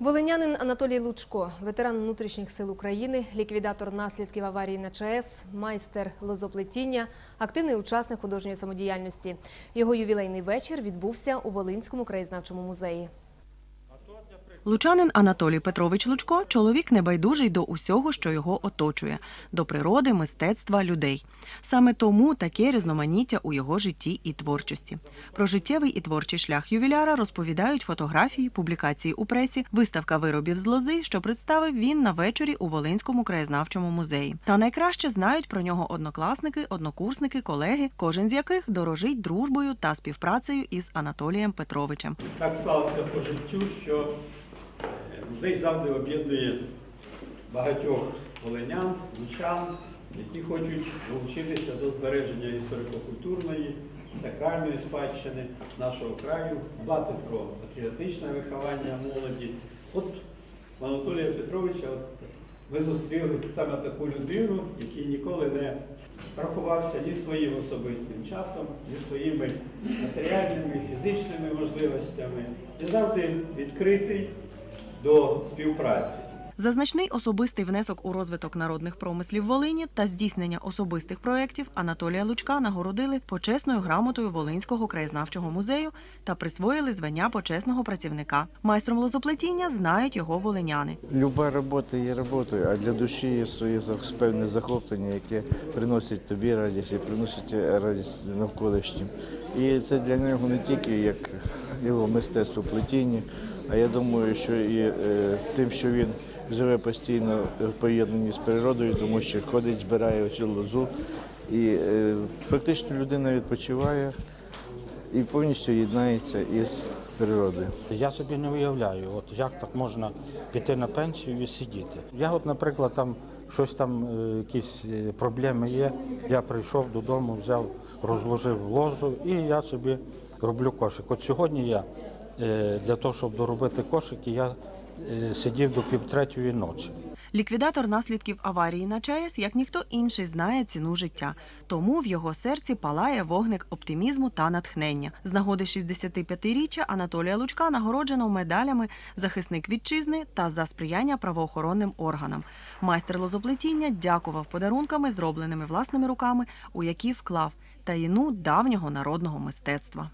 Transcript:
Волинянин Анатолій Лучко, ветеран внутрішніх сил України, ліквідатор наслідків аварії на ЧАЕС, майстер лозоплетіння, активний учасник художньої самодіяльності. Його ювілейний вечір відбувся у Волинському краєзнавчому музеї. Лучанин Анатолій Петрович Лучко чоловік небайдужий до усього, що його оточує, до природи, мистецтва, людей. Саме тому таке різноманіття у його житті і творчості. Про життєвий і творчий шлях ювіляра розповідають фотографії, публікації у пресі, виставка виробів з лози, що представив він на вечорі у Волинському краєзнавчому музеї. Та найкраще знають про нього однокласники, однокурсники, колеги, кожен з яких дорожить дружбою та співпрацею із Анатолієм Петровичем. Так сталося по життю, що музей завжди об'єднує багатьох волинян, лучан, які хочуть долучитися до збереження історико-культурної, сакральної спадщини нашого краю, дбати про патріотичне виховання молоді. От у Анатолія Петровича от ми зустріли саме таку людину, який ніколи не рахувався ні своїм особистим часом, ні своїми матеріальними, фізичними можливостями, і завжди відкритий до співпраці. За значний особистий внесок у розвиток народних промислів Волині та здійснення особистих проєктів Анатолія Лучка нагородили почесною грамотою Волинського краєзнавчого музею та присвоїли звання почесного працівника. Майстром лозоплетіння знають його волиняни. Люба робота є роботою, а для душі є своє певне захоплення, яке приносить тобі радість і приносить радість навколишнім. І це для нього не тільки як його мистецтво плетіння, а я думаю, що і е, тим, що він живе постійно в поєднанні з природою, тому що ходить, збирає оцю лозу. І е, фактично людина відпочиває і повністю єднається із природою. Я собі не уявляю, от як так можна піти на пенсію і сидіти. Я, от, наприклад, там щось там, е, якісь проблеми є. Я прийшов додому, взяв, розложив лозу і я собі роблю кошик. От сьогодні я для того, щоб доробити кошики, я е, сидів до півтретьої ночі. Ліквідатор наслідків аварії на ЧАЕС, як ніхто інший, знає ціну життя. Тому в його серці палає вогник оптимізму та натхнення. З нагоди 65-річчя Анатолія Лучка нагороджено медалями захисник вітчизни та за сприяння правоохоронним органам. Майстер лозоплетіння дякував подарунками, зробленими власними руками, у які вклав таїну давнього народного мистецтва.